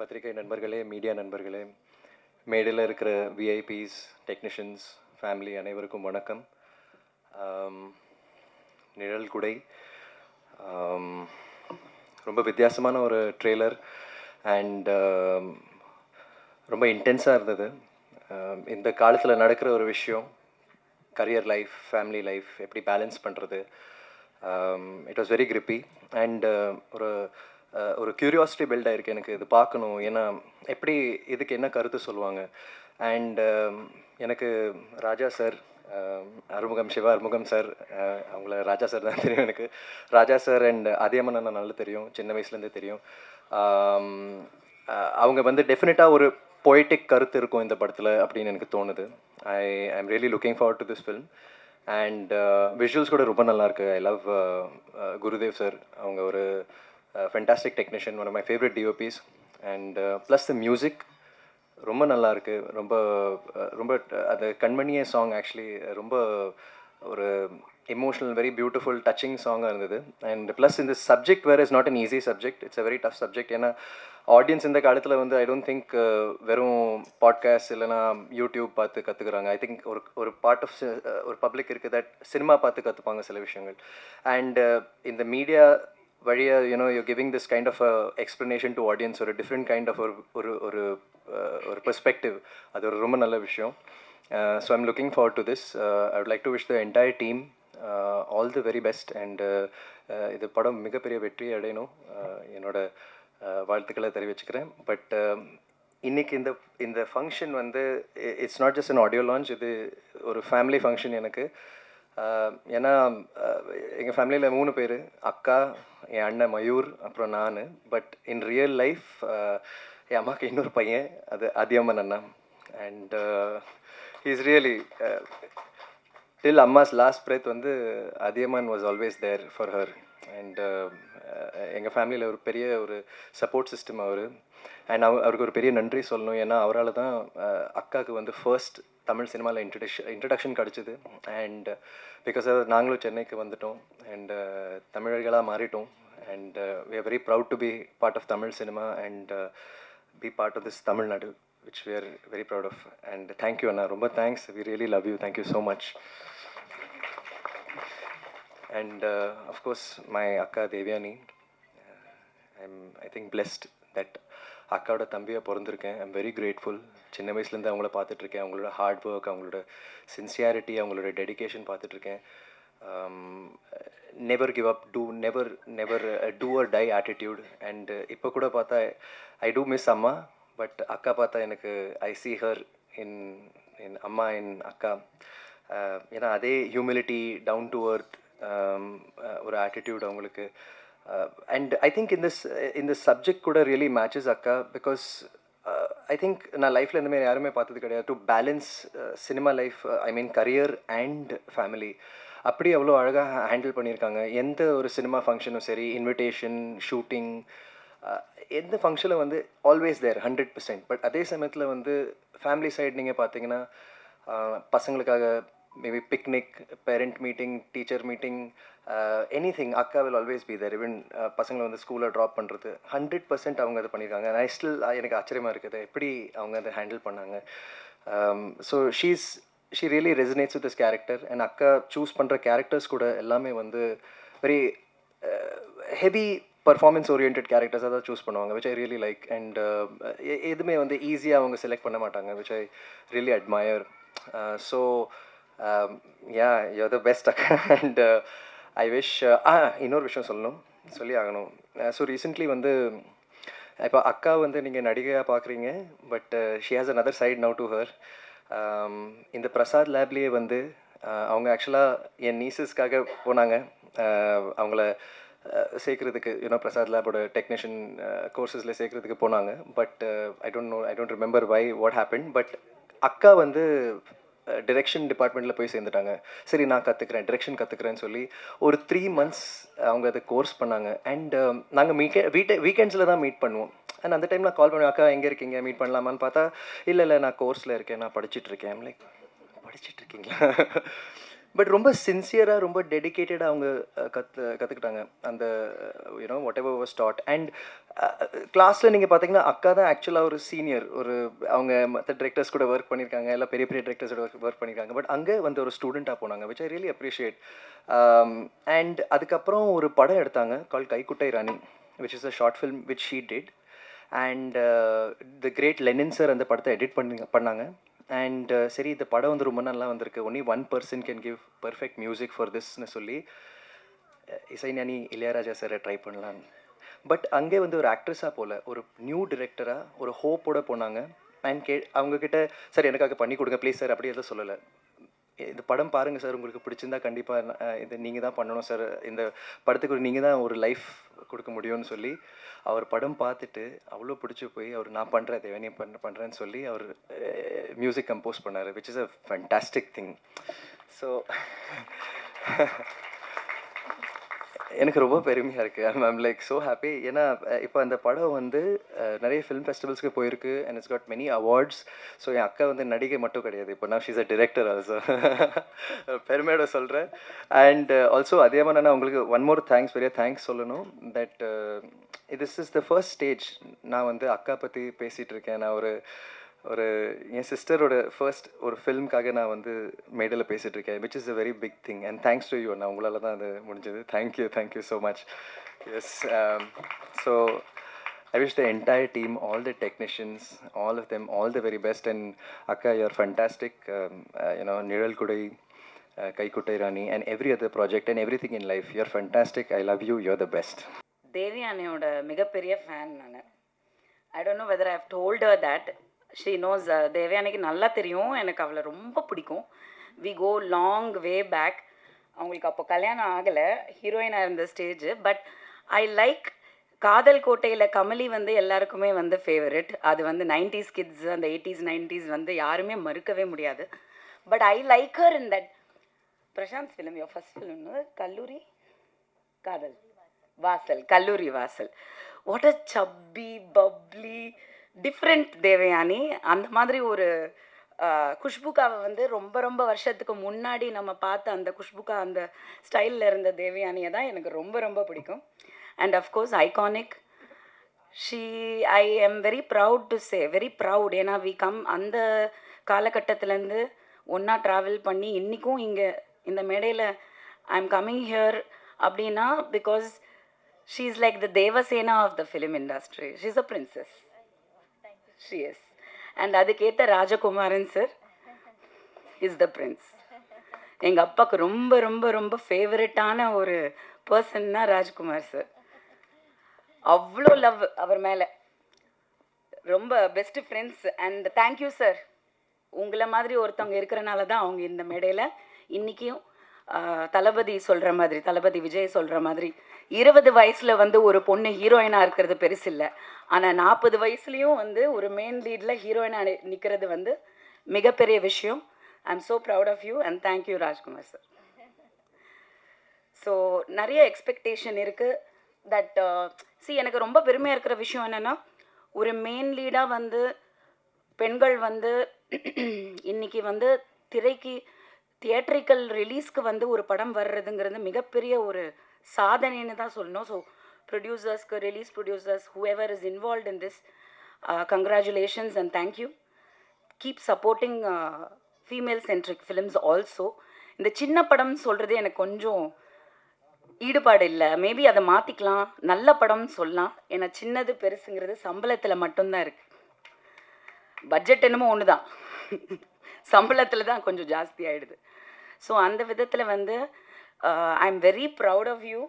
பத்திரிகை நண்பர்களே மீடியா நண்பர்களே மேடையில் இருக்கிற விஐபிஸ் டெக்னீஷியன்ஸ் ஃபேமிலி அனைவருக்கும் வணக்கம். நிழல் குடை. ரொம்ப வித்தியாசமான ஒரு ட்ரெய்லர் அண்ட் ரொம்ப இன்டென்ஸாக இருந்தது. இந்த காலத்தில் நடக்கிற ஒரு விஷயம் கரியர் லைஃப் ஃபேமிலி லைஃப் எப்படி பேலன்ஸ் பண்ணுறது it was very creepy and ஒரு ஒரு க்யூரியாசிட்டி பில்ட் ஆயிருக்கு எனக்கு இது பார்க்கணும். ஏன்னா எப்படி இதுக்கு என்ன கருத்து சொல்லுவாங்க? அண்ட் um, எனக்கு Raja sir um, Arumugam Siva Arumugam sir அவங்கள ராஜா சார் தான் தெரியும் எனக்கு. ராஜா சார் அண்ட் அதியம்மன் அண்ணா நல்லா தெரியும் சின்ன வயசுலேருந்தே தெரியும். Um, அவங்க வந்து டெஃபினட்டாக ஒரு பொய்டிக் கருத்து இருக்கும் இந்த படத்தில் அப்படின்னு எனக்கு தோணுது. I I am really looking forward to this film and visuals கூட ரொம்ப நல்லாயிருக்கு I love uh, Gurudev sir அவங்க ஒரு fantastic technician one of my favourite DOPs and plus the music ரொம்ப நல்லா இருக்குது ரொம்ப uh, ரொம்ப அது அந்த கண்மணியே சாங் ஆக்சுவலி ரொம்ப ஒரு எமோஷனல் வெரி பியூட்டிஃபுல் டச்சிங் சாங்காக இருந்தது. அண்ட் ப்ளஸ் இந்த subject where is not an easy subject it's a very tough subject ஏன்னா ஆடியன்ஸ் இந்த காலத்தில் வந்து ஐ டோன்ட் திங்க் வெறும் பாட்காஸ்ட் இல்லைனா யூடியூப் பார்த்து கற்றுக்குறாங்க ஐ திங்க் ஒரு ஒரு பார்ட் ஆஃப் uh, ஒரு பப்ளிக் இருக்குது தட் சினிமா பார்த்து கற்றுப்பாங்க சில விஷயங்கள். அண்ட் இந்த மீடியா வழியாக you know you giving this kind of explanation to audience ஒரு டிஃப்ரெண்ட் கைண்ட் ஆஃப் ஒரு ஒரு ஒரு uh, ஒரு பெர்ஸ்பெக்டிவ் அது ஒரு ரொம்ப நல்ல விஷயம். So I'm looking forward to this I would like to wish the entire team all the very best and இது படம் மிகப்பெரிய வெற்றி அடையணும். Uh, என்னோட uh, வாழ்த்துக்களை தெரிவிச்சுக்கிறேன். பட் um, இன்னைக்கு இந்த இந்த ஃபங்க்ஷன் வந்து it's not just an audio launch இது ஒரு ஃபேமிலி ஃபங்க்ஷன் எனக்கு. ஏன்னா எங்கள் ஃபேமிலியில் மூணு பேர். அக்கா என் அண்ணன் மயூர் அப்புறம் நான். பட் இன் ரியல் லைஃப் என் அம்மாவுக்கு இன்னொரு பையன். அது அதியம்மன் அண்ணா. அண்ட் இஸ் ரியலி டில் அம்மாஸ் லாஸ்ட் பிரேத் வந்து Athiyaman was always there for her and எங்கள் ஃபேமிலியில் ஒரு பெரிய ஒரு சப்போர்ட் சிஸ்டம் அவர். அண்ட் அவ அவருக்கு ஒரு பெரிய நன்றி சொல்லணும். ஏன்னா அவரால் தான் அக்காவுக்கு வந்து ஃபர்ஸ்ட் தமிழ் சினிமாவில் இன்ட்ரடக்ஷன் இன்ட்ரடக்ஷன் கிடச்சிது. அண்ட் பிகாஸ் நாங்களும் சென்னைக்கு வந்துட்டோம். அண்ட் தமிழர்களாக மாறிட்டோம். And we are very proud to be part of Tamil cinema. And be part of this Tamil Nadu which we are very proud of and thank you அண்ணா. ரொம்ப thanks we really love you thank you so much and of course my அக்கா Devayani I am I think blessed that அக்காவோட தம்பியாக பிறந்திருக்கேன். I'm very grateful சின்ன வயசுலேருந்து அவங்கள பார்த்துட்ருக்கேன். அவங்களோட hard work அவங்களோட சின்சியாரிட்டி அவங்களோட டெடிகேஷன் பார்த்துட்ருக்கேன். Never give up do never never do or die attitude and இப்போ கூட பார்த்தா ஐ டூ மிஸ் அம்மா பட் அக்கா பார்த்தா எனக்கு ஐ சி ஹர் இன் இன் அம்மா இன் அக்கா. Uh, ஏன்னா அதே ஹியூமிலிட்டி டவுன் டு அர்த் ஒரு ஆட்டிடியூட் அவங்களுக்கு. அண்ட் ஐ திங்க் இந்த இந்த சப்ஜெக்ட் கூட ரியலி மேட்சஸ் அக்கா பிகாஸ் ஐ திங்க் நான் லைஃப்பில் இந்த மாதிரி யாருமே பார்த்தது கிடையாது to balance cinema life I mean career and family அப்படி அவ்வளோ அழகாக ஹேண்டில் பண்ணியிருக்காங்க எந்த ஒரு சினிமா ஃபங்க்ஷனும் சரி இன்விடேஷன் ஷூட்டிங் எந்த ஃபங்க்ஷனில் வந்து always there hundred percent but அதே சமயத்தில் வந்து ஃபேமிலி சைடு நீங்கள் பார்த்தீங்கன்னா பசங்களுக்காக maybe picnic parent meeting teacher meeting anything அக்கா will always be there even பசங்களை வந்து ஸ்கூலில் ட்ராப் பண்ணுறது ஹண்ட்ரட் பர்சன்ட் அவங்க அதை பண்ணியிருக்காங்க ஐ ஸ்டில் uh, எனக்கு ஆச்சரியமாக இருக்குது. எப்படி அவங்க அதை ஹேண்டில் பண்ணாங்க? So she's she really resonates with this character and அக்கா சூஸ் பண்ணுற கேரக்டர்ஸ் கூட எல்லாமே வந்து வெரி ஹெவி பர்ஃபார்மன்ஸ் ஓரியன்ட் கேரக்டர்ஸாக தான் சூஸ் பண்ணுவாங்க which I really like and எதுவுமே வந்து ஈஸியாக அவங்க செலக்ட் பண்ண மாட்டாங்க which I really admire so yeah you the best அக்கா அண்ட் ஐ விஷ் ஆ இன்னொரு விஷயம் சொல்லணும். சொல்லி ஆகணும் ஸோ uh, ரீசெண்ட்லி வந்து இப்போ அக்கா வந்து நீங்கள் நடிகையாக பார்க்குறீங்க but she uh, has another side now to her இந்த பிரசாத் லேப்லேயே வந்து uh, அவங்க ஆக்சுவலாக என் நீசஸ்க்காக போனாங்க. அவங்கள சேர்க்குறதுக்கு யூனோ பிரசாத் லேபோட டெக்னீஷியன் கோர்சஸில் சேர்க்குறதுக்கு போனாங்க. But I don't know I don't remember why what happen but அக்கா வந்து டிரெக்ஷன் டிபார்ட்மெண்ட்டில் போய் சேர்ந்துட்டாங்க. சரி நான் கற்றுக்குறேன் டிரெக்ஷன் கற்றுக்குறேன்னு சொல்லி ஒரு த்ரீ மந்த்ஸ் அவங்க அதை கோர்ஸ் பண்ணாங்க. அண்ட் நாங்கள் மீக்கே வீட்டை வீக்கெண்ட்ஸில் தான் மீட் பண்ணுவோம். அண்ட் அந்த டைமில் கால் பண்ணுவேன் அக்கா எங்கே இருக்கீங்க? மீட் பண்ணலாமான்னு பார்த்தா இல்லை இல்லை நான் கோர்ஸில் இருக்கேன் நான் படிச்சுட்ருக்கேன் லைக் படிச்சுட்ருக்கீங்களா பட் ரொம்ப சின்சியராக ரொம்ப டெடிக்கேட்டடாக அவங்க கற்று கற்றுக்கிட்டாங்க அந்த you know whatever was that and கிளாஸில் நீங்கள் பார்த்தீங்கன்னா அக்கா தான் ஆக்சுவலாக ஒரு சீனியர் ஒரு அவங்க மற்ற டிரெக்டர்ஸ் கூட ஒர்க் பண்ணியிருக்காங்க எல்லாம் பெரிய பெரிய டிரெக்டர்ஸோட ஒர்க் ஒர்க் பண்ணியிருக்காங்க பட் அங்கே வந்து ஒரு ஸ்டூடெண்ட்டாக போனாங்க which I really appreciate and அதுக்கப்புறம் ஒரு படம் எடுத்தாங்க call Kaikuttai Rani which is a short film which she did and the great Lenin sir அந்த படத்தை எடிட் பண்ணி பண்ணாங்க. அண்ட் uh, சரி இந்த படம் வந்து ரொம்ப நல்லா வந்திருக்கு. Only one person can give perfect music for திஸ்னு சொல்லி இசைஞானி இளையராஜா சாரை ட்ரை பண்ணலாம் பட் அங்கே வந்து ஒரு ஆக்ட்ரஸாக போல ஒரு நியூ டிரெக்டராக ஒரு ஹோப்போட போனாங்க. அண்ட் கே அவங்கக்கிட்ட சார் எனக்காக பண்ணி கொடுங்க ப்ளீஸ் சார் அப்படி எதுவும் சொல்லலை. இந்த படம் பாருங்கள் சார் உங்களுக்கு பிடிச்சிருந்தா கண்டிப்பாக இது நீங்கள் தான் பண்ணணும் சார். இந்த படத்துக்கு ஒரு நீங்கள் தான் ஒரு லைஃப் கொடுக்க முடியும்னு சொல்லி அவர் படம் பார்த்துட்டு அவ்வளோ பிடிச்சி போய் அவர் நான் பண்ணுறேன் தேவனி பண்ண பண்ணுறேன்னு சொல்லி அவர் மியூசிக் கம்போஸ் பண்ணார் which is a fantastic thing so எனக்கு ரொம்ப பெருமையாக இருக்குது ஐம் லைக் ஸோ ஹாப்பி ஏன்னா இப்போ அந்த படம் வந்து நிறைய ஃபிலிம் ஃபெஸ்டிவல்ஸ்க்கு போயிருக்கு and it's got many awards so என் அக்கா வந்து நடிகை மட்டும் கிடையாது. இப்போ நான் ஷீஸ் அ டிரெக்டர் ஆல்சோ பெருமையோட சொல்கிறேன் அண்ட் ஆல்சோ அதே மாதிரி நான் உங்களுக்கு ஒன் மோர் தேங்க்ஸ் பெரிய தேங்க்ஸ் சொல்லணும். That this is the first stage நான் வந்து அக்கா பற்றி பேசிகிட்டு இருக்கேன். நான் ஒரு ஒரு என் சிஸ்டரோட ஃபர்ஸ்ட் ஒரு ஃபில்முக்காக நான் வந்து மேடையில் பேசிகிட்டு இருக்கேன் which is a very big thing and thanks to you நான் உங்களால் தான் அது முடிஞ்சது thank you thank you so much yes so I wish the entire team all the technicians all of them all the very best and அக்கா you're fantastic you know Nizhal Kudai Kaikuttai Rani and every other project and everything in life you're fantastic I love you you're the best Devi அண்ணையோட மிகப்பெரிய fan நான் I don't know whether I have told that she knows தேவயானிக்கு நல்லா தெரியும். எனக்கு அவளை ரொம்ப பிடிக்கும். We go long way back அவங்களுக்கு அப்போ கல்யாணம் ஆகலை. ஹீரோயினாக இருந்த ஸ்டேஜ் பட் ஐ லைக் காதல் கோட்டையில் கமலி வந்து எல்லாருக்குமே வந்து ஃபேவரட் அது வந்து நைன்டிஸ் கிட்ஸ் அந்த எயிட்டிஸ் நைன்டிஸ் வந்து யாருமே மறுக்கவே முடியாது. But I like her in that Prashanth film yo first film Kalloori? காதல். வாசல். கல்லூரி வாசல். வாட் அ சப்பி பப்ளி டிஃப்ரெண்ட் தேவயானி. அந்த மாதிரி ஒரு குஷ்புகாவை குஷ்புக்காவை வந்து ரொம்ப ரொம்ப வருஷத்துக்கு முன்னாடி நம்ம பார்த்த அந்த குஷ்புக்கா அந்த ஸ்டைலில் இருந்த தேவயானியை தான் எனக்கு ரொம்ப ரொம்ப பிடிக்கும். And of course iconic she I am very proud to say very proud ஏன்னா வி கம் அந்த காலகட்டத்திலேருந்து ஒன்றா ட்ராவல் பண்ணி இன்றைக்கும் இங்கே இந்த மேடையில் ஐ எம் கம்மிங் ஹியர் அப்படின்னா because she is like the Devasena of the film industry she is a princess she is and அதுக்கேற்ற Rajakumaran sir is the prince எங்கள் அப்பாவுக்கு ரொம்ப ரொம்ப ரொம்ப ஃபேவரட்டான ஒரு பர்சன்னா ராஜ்குமார் சார் அவ்வளோ லவ் அவர் மேலே. ரொம்ப best friends and thank you sir உங்களை மாதிரி ஒருத்தவங்க இருக்கிறனால தான் அவங்க இந்த மேடையில் இன்றைக்கும் தளபதி சொல்கிற மாதிரி தளபதி விஜய் சொல்கிற மாதிரி இருபது வயசில் வந்து ஒரு பொண்ணு ஹீரோயினாக இருக்கிறது பெருசு இல்லை. ஆனால் நாற்பது வயசுலேயும் வந்து ஒரு மெயின் லீடில் ஹீரோயினாக நிற்கிறது வந்து மிகப்பெரிய விஷயம். I am so proud of you and thank you Rajkumar sir so நிறைய எக்ஸ்பெக்டேஷன் இருக்குது தட் சி எனக்கு ரொம்ப பெருமையாக இருக்கிற விஷயம் என்னென்னா ஒரு மெயின் லீடாக வந்து பெண்கள் வந்து இன்னைக்கு வந்து திரைக்கு தியேட்ரிக்கல் ரிலீஸ்க்கு வந்து ஒரு படம் வர்றதுங்கிறது மிகப்பெரிய ஒரு சாதனைன்னு தான் சொல்லணும். So ப்ரொடியூசர்ஸ்க்கு release producers whoever is involve in this congratulations and thank you keep supporting female centric films also இந்த சின்ன படம் சொல்கிறது எனக்கு கொஞ்சம் ஈடுபாடு இல்லை. மேபி அதை மாற்றிக்கலாம் நல்ல படம்னு சொல்லலாம். ஏன்னா சின்னது பெருசுங்கிறது சம்பளத்தில் மட்டும்தான் இருக்குது பட்ஜெட் என்னமோ ஒன்று தான் சம்பளத்தில் தான் கொஞ்சம் ஜாஸ்தி ஆகிடுது ஸோ அந்த விதத்தில் வந்து I am very proud of you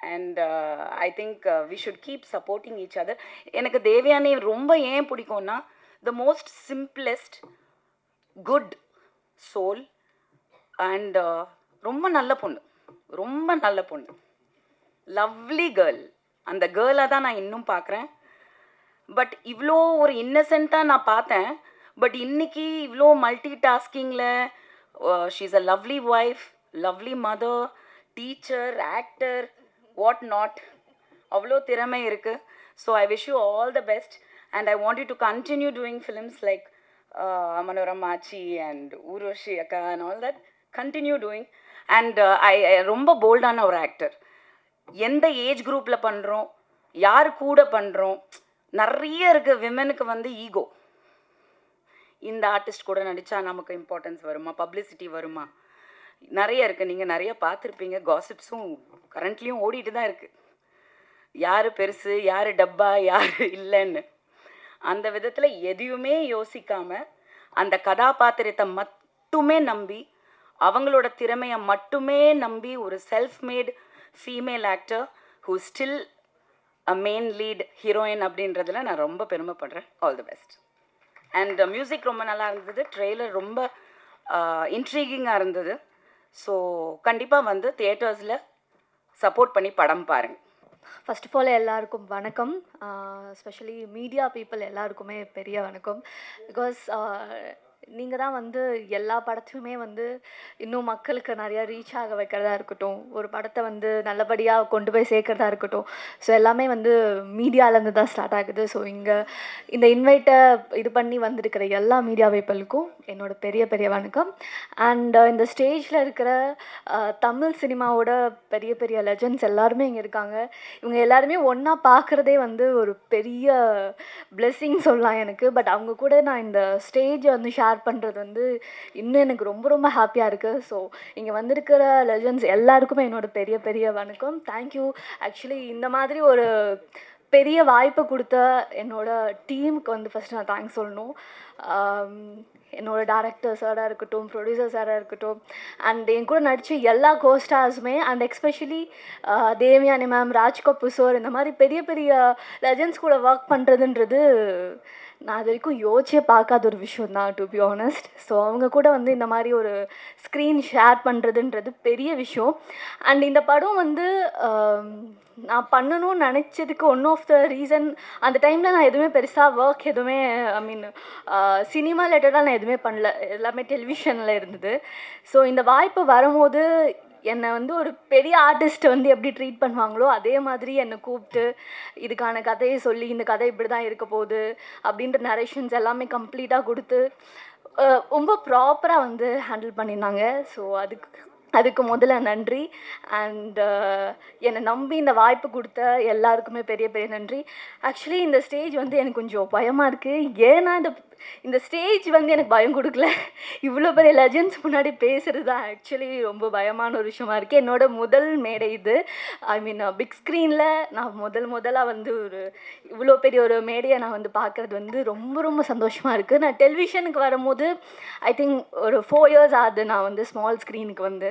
and I think we should keep supporting each other எனக்கு தேவயானி ரொம்ப ஏன் பிடிக்கும்னா the most simplest good soul and ரொம்ப நல்ல பொண்ணு. ரொம்ப நல்ல பொண்ணு. லவ்லி கேர்ள் அந்த கேர்ளாக தான் நான் இன்னும் பார்க்குறேன். பட் இவ்வளோ ஒரு இன்னசென்ட்டாக நான் பார்த்தேன். பட் இன்னைக்கு இவ்வளோ multi டாஸ்கிங்கில் she's a lovely wife lovely mother teacher actor what not அவ்வளோ திறமை இருக்குது so I wish you all the best and I want you to continue doing films like மனோரமாச்சி and Urvashi அக்கா and all that continue doing and I ரொம்ப போல்டான ஒரு actor எந்த age குரூப்பில் பண்ணுறோம் யார் கூட பண்ணுறோம் நிறைய இருக்குது விமனுக்கு வந்து ஈகோ இந்த ஆர்டிஸ்ட் கூட நடித்தா நமக்கு இம்பார்ட்டன்ஸ் வருமா? பப்ளிசிட்டி வருமா? நிறைய இருக்குது நீங்கள் நிறைய பார்த்துருப்பீங்க. காசிப்ஸும் கரண்ட்லேயும் ஓடிட்டு தான் இருக்குது யார் பெருசு யார் டப்பா யார் இல்லைன்னு. அந்த விதத்தில் எதையுமே யோசிக்காமல் அந்த கதாபாத்திரத்தை மட்டுமே நம்பி அவங்களோட திறமையை மட்டுமே நம்பி ஒரு self made female actor who still a main lead heroine அப்படின்றதுல நான் ரொம்ப பெருமைப்படுறேன். All the best and music ரொம்ப நல்லா இருந்தது. ட்ரெய்லர் ரொம்ப இன்ட்ரீகிங்காக இருந்தது. ஸோ கண்டிப்பாக வந்து தியேட்டர்ஸில் சப்போர்ட் பண்ணி படம் பாருங்கள் ஃபஸ்ட் ஆஃப் ஆல் எல்லாருக்கும் வணக்கம். ஸ்பெஷலி மீடியா பீப்புள் எல்லாருக்குமே பெரிய வணக்கம். பிகாஸ் நீங்கள் தான் வந்து எல்லா படத்தையுமே வந்து இன்னும் மக்களுக்கு நிறையா ரீச் ஆக வைக்கிறதா இருக்கட்டும். ஒரு படத்தை வந்து நல்லபடியாக கொண்டு போய் சேர்க்குறதா இருக்கட்டும். ஸோ எல்லாமே வந்து மீடியாலேருந்து தான் ஸ்டார்ட் ஆகுது. ஸோ இங்கே இந்த இன்வைட்டை இது பண்ணி வந்திருக்கிற எல்லா மீடியா வைப்பலுக்கும் என்னோட பெரிய பெரிய வணக்கம். அண்ட் uh, இந்த ஸ்டேஜில் இருக்கிற uh, தமிழ் சினிமாவோட பெரிய பெரிய லெஜண்ட்ஸ் எல்லாருமே இங்கே இருக்காங்க. இவங்க எல்லாருமே ஒன்றா பார்க்குறதே வந்து ஒரு பெரிய பிளெஸ்ஸிங் சொல்லலாம் எனக்கு. பட் அவங்க கூட நான் இந்த ஸ்டேஜை வந்து ஷேர் பண்ணுறது வந்து இன்னும் எனக்கு ரொம்ப ரொம்ப ஹாப்பியாக இருக்குது ஸோ இங்கே வந்திருக்கிற லெஜண்ட்ஸ் எல்லாருக்குமே என்னோட பெரிய பெரிய வணக்கம். தேங்க்யூ ஆக்சுவலி இந்த மாதிரி ஒரு பெரிய வாய்ப்பை கொடுத்த என்னோட டீமுக்கு வந்து ஃபஸ்ட்டு நான் தேங்க்ஸ் சொல்லணும். என்னோடய என்னோட டேரக்டர் சாராக இருக்கட்டும் ப்ரொடியூசர் சாராக இருக்கட்டும் அண்ட் என் கூட நடித்த எல்லா கோஸ்டார்ஸுமே and especially Devayani ma'am Raj Kapoor sir இந்த மாதிரி பெரிய பெரிய லெஜண்ட்ஸ் கூட ஒர்க் பண்ணுறதுன்றது நான் அது வரைக்கும் யோசிச்சே பார்க்காத ஒரு விஷயம் தான் டு பி ஆனஸ்ட் ஸோ அவங்க கூட வந்து இந்த மாதிரி ஒரு ஸ்க்ரீன் ஷேர் பண்ணுறதுன்றது பெரிய விஷயம். அண்ட் இந்த படம் வந்து நான் பண்ணணும்னு நினச்சதுக்கு ஒன் ஆஃப் த ரீசன் அந்த டைமில் நான் எதுவுமே பெருசாக ஒர்க் எதுவுமே ஐ மீன் சினிமா ரிலேட்டடாக நான் எதுவுமே பண்ணல. எல்லாமே டெலிவிஷனில் இருந்தது. ஸோ இந்த வாய்ப்பு வரும்போது என்னை வந்து ஒரு பெரிய ஆர்டிஸ்ட் வந்து எப்படி ட்ரீட் பண்ணுவாங்களோ அதே மாதிரி என்னை கூப்பிட்டு இதுக்கான கதையை சொல்லி இந்த கதை இப்படி தான் இருக்க போகுது அப்படின்ற நரேஷன்ஸ் எல்லாமே கம்ப்ளீட்டாக கொடுத்து ரொம்ப ப்ராப்பராக வந்து ஹேண்டில் பண்ணியிருந்தாங்க. ஸோ அதுக்கு அதுக்கு முதல்ல நன்றி. அண்ட் என்னை நம்பி இந்த வாய்ப்பு கொடுத்த எல்லாருக்குமே பெரிய பெரிய நன்றி. ஆக்சுவலி இந்த ஸ்டேஜ் வந்து எனக்கு கொஞ்சம் பயமாக இருக்குது ஏன்னா இந்த இந்த ஸ்டேஜ் வந்து எனக்கு பயம் கொடுக்கல. இவ்வளோ பெரிய லெஜண்ட்ஸ் முன்னாடி பேசுகிறது தான் ஆக்சுவலி ரொம்ப பயமான ஒரு விஷயமா இருக்குது என்னோட முதல் மேடை இது. ஐ மீன் பிக் ஸ்க்ரீனில் நான் முதல் முதலாக வந்து ஒரு இவ்வளோ பெரிய ஒரு மேடையை நான் வந்து பார்க்குறது வந்து ரொம்ப ரொம்ப சந்தோஷமாக இருக்குது நான் டெலிவிஷனுக்கு வரும்போது ஐ திங்க் ஒரு ஃபோர் இயர்ஸ் ஆகுது நான் வந்து ஸ்மால் ஸ்க்ரீனுக்கு வந்து.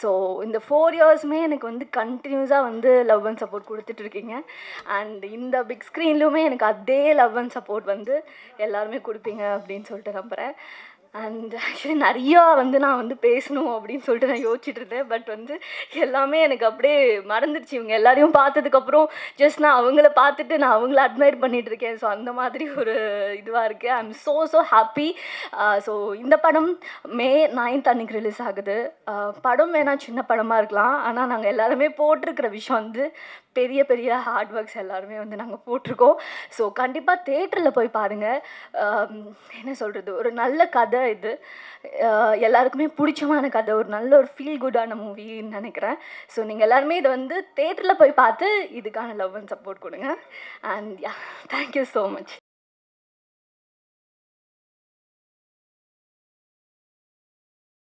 ஸோ இந்த ஃபோர் இயர்ஸுமே எனக்கு வந்து கண்டினியூஸாக வந்து லவ் அண்ட் சப்போர்ட் கொடுத்துட்ருக்கீங்க அண்ட் இந்த பிக் ஸ்க்ரீன்லையுமே எனக்கு அதே லவ் அண்ட் சப்போர்ட் வந்து எல்லாருமே கொடுப்பீங்க அப்படின்னு சொல்லிட்டு நம்புகிறேன் அண்ட் ஆக்சுவலி நிறையா வந்து நான் வந்து பேசணும் அப்படின்னு சொல்லிட்டு நான் யோசிச்சுட்டு இருந்தேன். பட் வந்து எல்லாமே எனக்கு அப்படியே மறந்துடுச்சு. இவங்க எல்லாரையும் பார்த்ததுக்கப்புறம் ஜஸ்ட் நான் அவங்கள பார்த்துட்டு நான் அவங்கள அட்மையர் பண்ணிட்டு இருக்கேன். ஸோ அந்த மாதிரி ஒரு இதுவாக இருக்குது I am so so happy uh, so இந்த படம் மே நைன்த் அன்னைக்கு ரிலீஸ் ஆகுது. Uh, படம் வேணால் சின்ன படமாக இருக்கலாம். ஆனால் நாங்கள் எல்லாருமே போட்டிருக்கிற விஷயம் வந்து பெரிய பெரிய ஹார்ட் ஒர்க்ஸ் எல்லாருமே வந்து நாங்கள் போட்டிருக்கோம். ஸோ கண்டிப்பாக தேட்டரில் போய் பாருங்கள் um, என்ன சொல்கிறது ஒரு நல்ல கதை இது. எல்லாருக்குமே பிடிச்சமான கதை. ஒரு நல்ல ஒரு ஃபீல் குட்டான மூவின்னு நினைக்கிறேன். ஸோ நீங்கள் எல்லாருமே இதை வந்து தேட்டரில் போய் பார்த்து இதுக்கான லவ் அண்ட் சப்போர்ட் கொடுங்க. And yeah thank you so much